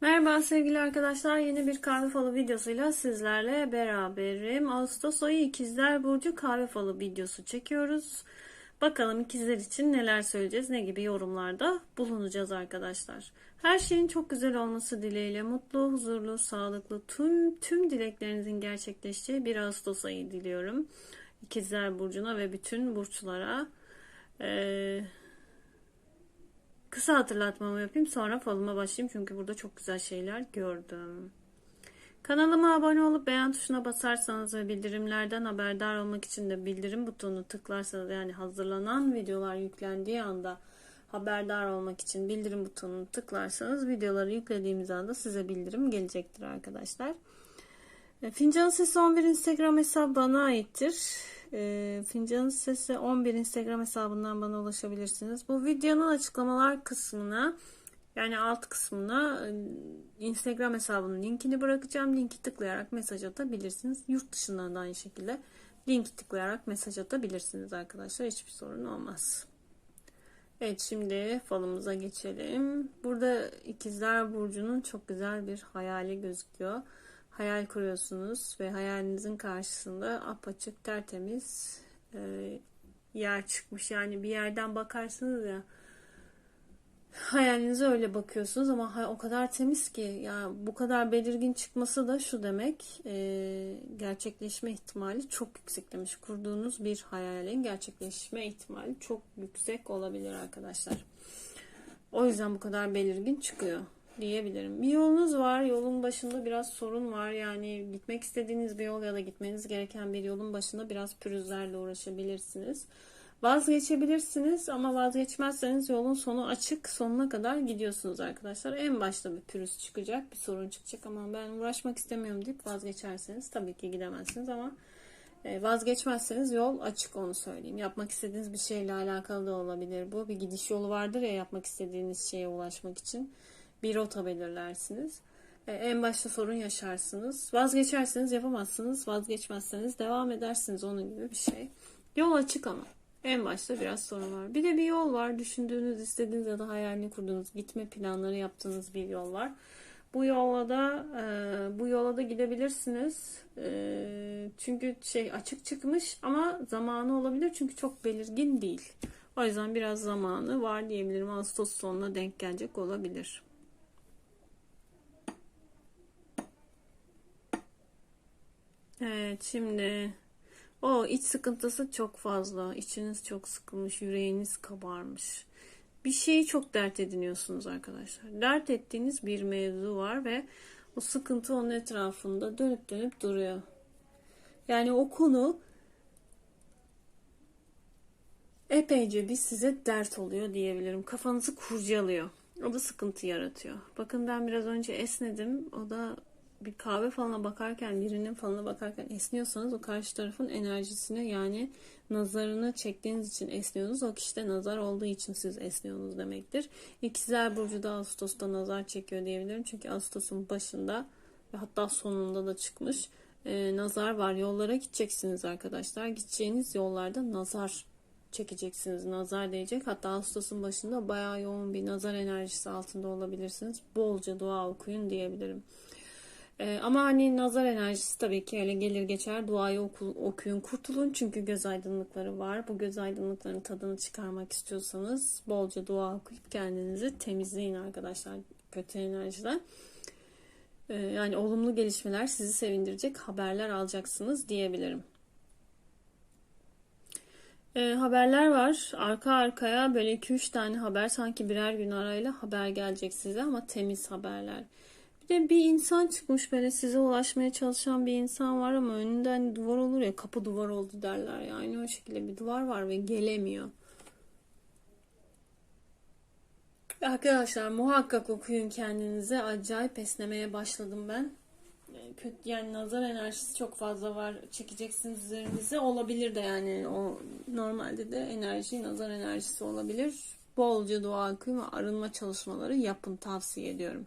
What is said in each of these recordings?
Merhaba sevgili arkadaşlar. Yeni bir kahve falı videosuyla sizlerle beraberim. Ağustos ayı ikizler burcu kahve falı videosu çekiyoruz. Bakalım ikizler için neler söyleyeceğiz, ne gibi yorumlarda bulunacağız arkadaşlar. Her şeyin çok güzel olması dileğiyle mutlu, huzurlu, sağlıklı tüm tüm dileklerinizin gerçekleşeceği bir Ağustos ayı diliyorum. İkizler burcuna ve bütün burçlara. Ee, Kısa hatırlatmamı yapayım sonra falıma başlayayım çünkü burada çok güzel şeyler gördüm. Kanalıma abone olup beğen tuşuna basarsanız ve bildirimlerden haberdar olmak için de bildirim butonunu tıklarsanız yani hazırlanan videolar yüklendiği anda haberdar olmak için bildirim butonunu tıklarsanız videoları yüklediğimiz anda size bildirim gelecektir arkadaşlar. E, Fincan Sesi 11 Instagram hesabı bana aittir. E, Fincan Sesi 11 Instagram hesabından bana ulaşabilirsiniz. Bu videonun açıklamalar kısmına yani alt kısmına e, Instagram hesabının linkini bırakacağım. Linki tıklayarak mesaj atabilirsiniz. Yurt dışından da aynı şekilde linki tıklayarak mesaj atabilirsiniz arkadaşlar. Hiçbir sorun olmaz. Evet şimdi falımıza geçelim. Burada ikizler burcunun çok güzel bir hayali gözüküyor hayal kuruyorsunuz ve hayalinizin karşısında apaçık tertemiz e, yer çıkmış. Yani bir yerden bakarsınız ya hayalinize öyle bakıyorsunuz ama o kadar temiz ki ya bu kadar belirgin çıkması da şu demek e, gerçekleşme ihtimali çok yüksek demiş. Kurduğunuz bir hayalin gerçekleşme ihtimali çok yüksek olabilir arkadaşlar. O yüzden bu kadar belirgin çıkıyor diyebilirim. Bir yolunuz var. Yolun başında biraz sorun var. Yani gitmek istediğiniz bir yol ya da gitmeniz gereken bir yolun başında biraz pürüzlerle uğraşabilirsiniz. Vazgeçebilirsiniz ama vazgeçmezseniz yolun sonu açık. Sonuna kadar gidiyorsunuz arkadaşlar. En başta bir pürüz çıkacak, bir sorun çıkacak ama ben uğraşmak istemiyorum deyip vazgeçerseniz tabii ki gidemezsiniz ama e, vazgeçmezseniz yol açık onu söyleyeyim. Yapmak istediğiniz bir şeyle alakalı da olabilir bu. Bir gidiş yolu vardır ya yapmak istediğiniz şeye ulaşmak için bir rota belirlersiniz. E, en başta sorun yaşarsınız. Vazgeçerseniz yapamazsınız. Vazgeçmezseniz devam edersiniz. Onun gibi bir şey. Yol açık ama. En başta biraz sorun var. Bir de bir yol var. Düşündüğünüz, istediğiniz ya da hayalini kurduğunuz, gitme planları yaptığınız bir yol var. Bu yola da e, bu yola da gidebilirsiniz. E, çünkü şey açık çıkmış ama zamanı olabilir çünkü çok belirgin değil. O yüzden biraz zamanı var diyebilirim. Ağustos sonuna denk gelecek olabilir. Evet şimdi o iç sıkıntısı çok fazla. İçiniz çok sıkılmış, yüreğiniz kabarmış. Bir şeyi çok dert ediniyorsunuz arkadaşlar. Dert ettiğiniz bir mevzu var ve o sıkıntı onun etrafında dönüp dönüp duruyor. Yani o konu epeyce bir size dert oluyor diyebilirim. Kafanızı kurcalıyor. O da sıkıntı yaratıyor. Bakın ben biraz önce esnedim. O da bir kahve falına bakarken birinin falına bakarken esniyorsanız o karşı tarafın enerjisine yani nazarını çektiğiniz için esniyorsunuz. O kişide nazar olduğu için siz esniyorsunuz demektir. İkizler Burcu da Ağustos'ta nazar çekiyor diyebilirim. Çünkü Ağustos'un başında ve hatta sonunda da çıkmış e, nazar var. Yollara gideceksiniz arkadaşlar. Gideceğiniz yollarda nazar çekeceksiniz. Nazar değecek. Hatta Ağustos'un başında bayağı yoğun bir nazar enerjisi altında olabilirsiniz. Bolca dua okuyun diyebilirim. Ee, ama hani nazar enerjisi tabii ki öyle gelir geçer. Duayı oku, okuyun, kurtulun. Çünkü göz aydınlıkları var. Bu göz aydınlıklarının tadını çıkarmak istiyorsanız bolca dua okuyup kendinizi temizleyin arkadaşlar kötü enerjiden. Ee, yani olumlu gelişmeler sizi sevindirecek haberler alacaksınız diyebilirim. Ee, haberler var. Arka arkaya böyle 2-3 tane haber sanki birer gün arayla haber gelecek size ama temiz haberler. De bir insan çıkmış böyle size ulaşmaya çalışan bir insan var ama önünde hani duvar olur ya kapı duvar oldu derler yani o şekilde bir duvar var ve gelemiyor. Arkadaşlar muhakkak okuyun kendinize. Acayip esnemeye başladım ben. Kötü yani nazar enerjisi çok fazla var. Çekeceksiniz üzerinize. Olabilir de yani o normalde de enerji nazar enerjisi olabilir. Bolca dua okuyun ve arınma çalışmaları yapın tavsiye ediyorum.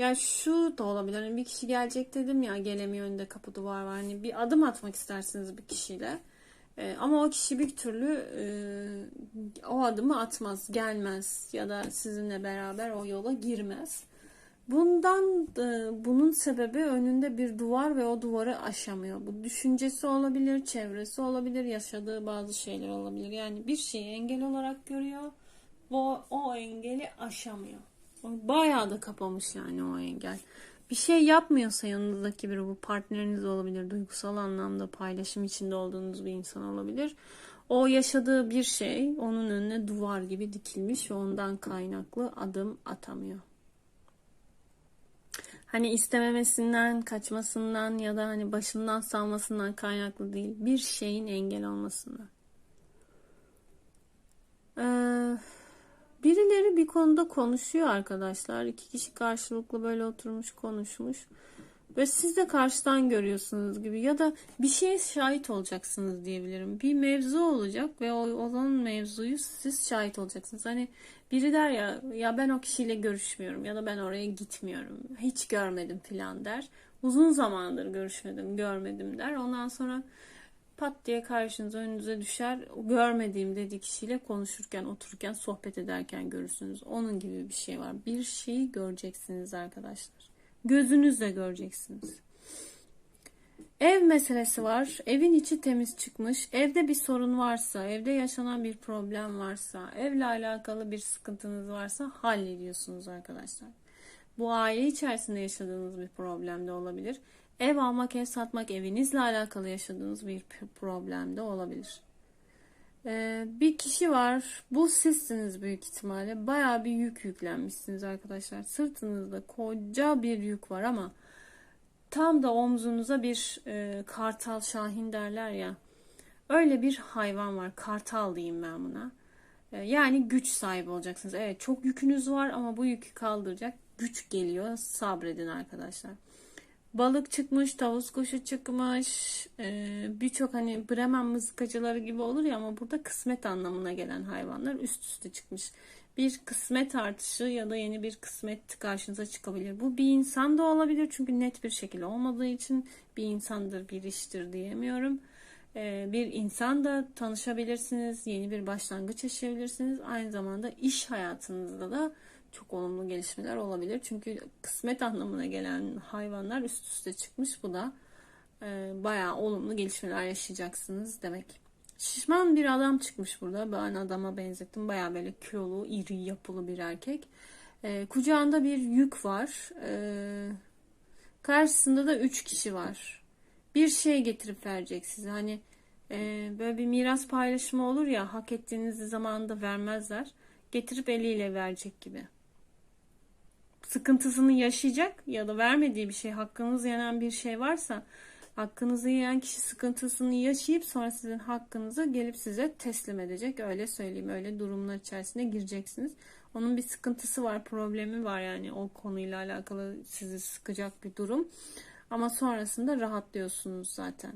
Yani şu da olabilir. Hani bir kişi gelecek dedim ya gelemiyor önünde kapı duvar var. Hani bir adım atmak istersiniz bir kişiyle. E, ama o kişi bir türlü e, o adımı atmaz, gelmez ya da sizinle beraber o yola girmez. Bundan e, bunun sebebi önünde bir duvar ve o duvarı aşamıyor. Bu düşüncesi olabilir, çevresi olabilir, yaşadığı bazı şeyler olabilir. Yani bir şeyi engel olarak görüyor. O, o engeli aşamıyor. Bayağı da kapamış yani o engel. Bir şey yapmıyorsa yanınızdaki biri bu partneriniz olabilir. Duygusal anlamda paylaşım içinde olduğunuz bir insan olabilir. O yaşadığı bir şey onun önüne duvar gibi dikilmiş ve ondan kaynaklı adım atamıyor. Hani istememesinden, kaçmasından ya da hani başından salmasından kaynaklı değil. Bir şeyin engel olmasından. Ee, birileri bir konuda konuşuyor arkadaşlar. İki kişi karşılıklı böyle oturmuş konuşmuş. Ve siz de karşıdan görüyorsunuz gibi ya da bir şeye şahit olacaksınız diyebilirim. Bir mevzu olacak ve o olan mevzuyu siz şahit olacaksınız. Hani biri der ya ya ben o kişiyle görüşmüyorum ya da ben oraya gitmiyorum. Hiç görmedim filan der. Uzun zamandır görüşmedim, görmedim der. Ondan sonra pat diye karşınıza önünüze düşer. Görmediğim dediği kişiyle konuşurken, otururken, sohbet ederken görürsünüz. Onun gibi bir şey var. Bir şeyi göreceksiniz arkadaşlar. Gözünüzle göreceksiniz. Ev meselesi var. Evin içi temiz çıkmış. Evde bir sorun varsa, evde yaşanan bir problem varsa, evle alakalı bir sıkıntınız varsa hallediyorsunuz arkadaşlar. Bu aile içerisinde yaşadığınız bir problem de olabilir. Ev almak, ev satmak, evinizle alakalı yaşadığınız bir problem de olabilir. Ee, bir kişi var. Bu sizsiniz büyük ihtimalle. Baya bir yük yüklenmişsiniz arkadaşlar. Sırtınızda koca bir yük var ama tam da omzunuza bir e, kartal şahin derler ya. Öyle bir hayvan var. Kartal diyeyim ben buna. E, yani güç sahibi olacaksınız. Evet çok yükünüz var ama bu yükü kaldıracak güç geliyor. Sabredin arkadaşlar. Balık çıkmış, tavus kuşu çıkmış. Ee, Birçok hani Bremen mızıkacıları gibi olur ya ama burada kısmet anlamına gelen hayvanlar üst üste çıkmış. Bir kısmet artışı ya da yeni bir kısmet karşınıza çıkabilir. Bu bir insan da olabilir çünkü net bir şekilde olmadığı için bir insandır, bir iştir diyemiyorum. Ee, bir insan da tanışabilirsiniz, yeni bir başlangıç yaşayabilirsiniz. Aynı zamanda iş hayatınızda da çok olumlu gelişmeler olabilir. Çünkü kısmet anlamına gelen hayvanlar üst üste çıkmış. Bu da e, bayağı olumlu gelişmeler yaşayacaksınız demek. Şişman bir adam çıkmış burada. Ben adama benzettim. Bayağı böyle kilolu, iri yapılı bir erkek. E, kucağında bir yük var. E, karşısında da üç kişi var. Bir şey getirip verecek size. Hani e, böyle bir miras paylaşımı olur ya hak ettiğiniz zamanında vermezler. Getirip eliyle verecek gibi sıkıntısını yaşayacak ya da vermediği bir şey, hakkınız yenen bir şey varsa hakkınızı yiyen kişi sıkıntısını yaşayıp sonra sizin hakkınızı gelip size teslim edecek. Öyle söyleyeyim. Öyle durumlar içerisine gireceksiniz. Onun bir sıkıntısı var, problemi var yani o konuyla alakalı sizi sıkacak bir durum. Ama sonrasında rahatlıyorsunuz zaten.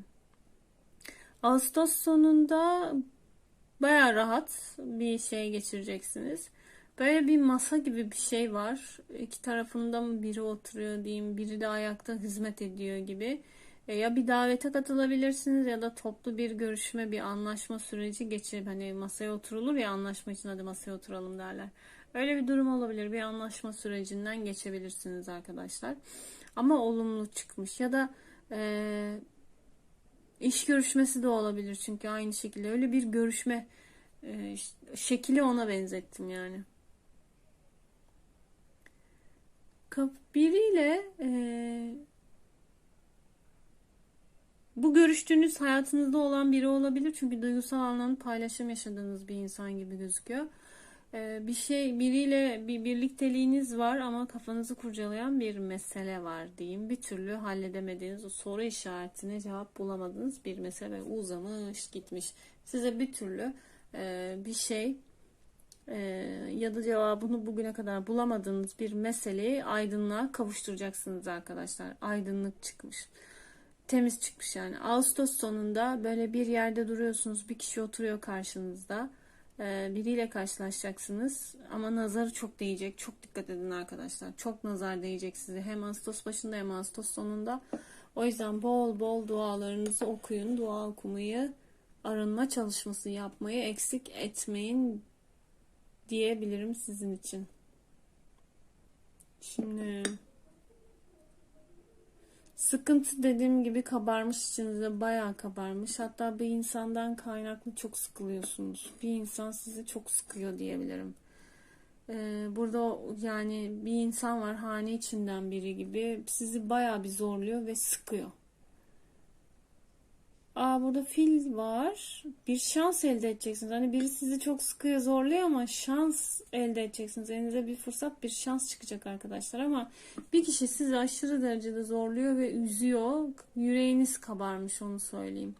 Ağustos sonunda baya rahat bir şey geçireceksiniz. Böyle bir masa gibi bir şey var. İki tarafında mı biri oturuyor diyeyim, biri de ayakta hizmet ediyor gibi. E, ya bir davete katılabilirsiniz ya da toplu bir görüşme, bir anlaşma süreci geçirip hani masaya oturulur ya anlaşma için hadi masaya oturalım derler. Öyle bir durum olabilir. Bir anlaşma sürecinden geçebilirsiniz arkadaşlar. Ama olumlu çıkmış ya da e, iş görüşmesi de olabilir çünkü aynı şekilde öyle bir görüşme e, şekli ona benzettim yani. Biriyle e, bu görüştüğünüz hayatınızda olan biri olabilir. Çünkü duygusal anlamda paylaşım yaşadığınız bir insan gibi gözüküyor. E, bir şey biriyle bir birlikteliğiniz var ama kafanızı kurcalayan bir mesele var diyeyim. Bir türlü halledemediğiniz o soru işaretine cevap bulamadığınız bir mesele uzamış gitmiş. Size bir türlü e, bir şey e, ya da cevabını bugüne kadar bulamadığınız bir meseleyi aydınlığa kavuşturacaksınız arkadaşlar. Aydınlık çıkmış. Temiz çıkmış yani. Ağustos sonunda böyle bir yerde duruyorsunuz. Bir kişi oturuyor karşınızda. E, biriyle karşılaşacaksınız. Ama nazarı çok değecek. Çok dikkat edin arkadaşlar. Çok nazar değecek size. Hem Ağustos başında hem Ağustos sonunda. O yüzden bol bol dualarınızı okuyun. Dua okumayı, arınma çalışması yapmayı eksik etmeyin diyebilirim sizin için. Şimdi sıkıntı dediğim gibi kabarmış içinizde bayağı kabarmış. Hatta bir insandan kaynaklı çok sıkılıyorsunuz. Bir insan sizi çok sıkıyor diyebilirim. Ee, burada yani bir insan var hane içinden biri gibi sizi bayağı bir zorluyor ve sıkıyor. Aa burada fil var. Bir şans elde edeceksiniz. Hani biri sizi çok sıkıyor, zorluyor ama şans elde edeceksiniz. Elinize bir fırsat, bir şans çıkacak arkadaşlar ama bir kişi sizi aşırı derecede zorluyor ve üzüyor. Yüreğiniz kabarmış onu söyleyeyim.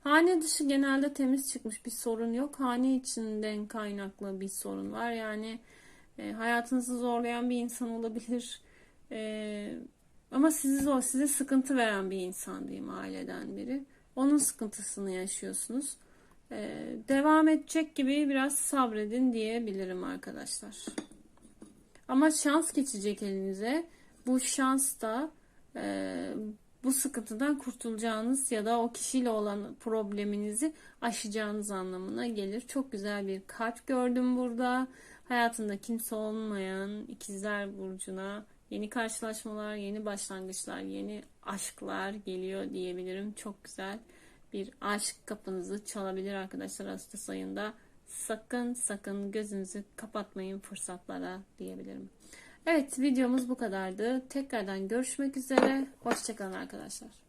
Hane dışı genelde temiz çıkmış bir sorun yok. Hane içinden kaynaklı bir sorun var. Yani e, hayatınızı zorlayan bir insan olabilir. E, ama sizi zor, size sıkıntı veren bir insan diyeyim aileden biri. Onun sıkıntısını yaşıyorsunuz. E, devam edecek gibi biraz sabredin diyebilirim arkadaşlar. Ama şans geçecek elinize. Bu şans da e, bu sıkıntıdan kurtulacağınız ya da o kişiyle olan probleminizi aşacağınız anlamına gelir. Çok güzel bir kalp gördüm burada. Hayatında kimse olmayan ikizler burcuna yeni karşılaşmalar, yeni başlangıçlar, yeni aşklar geliyor diyebilirim. Çok güzel bir aşk kapınızı çalabilir arkadaşlar Ağustos ayında. Sakın sakın gözünüzü kapatmayın fırsatlara diyebilirim. Evet videomuz bu kadardı. Tekrardan görüşmek üzere. Hoşçakalın arkadaşlar.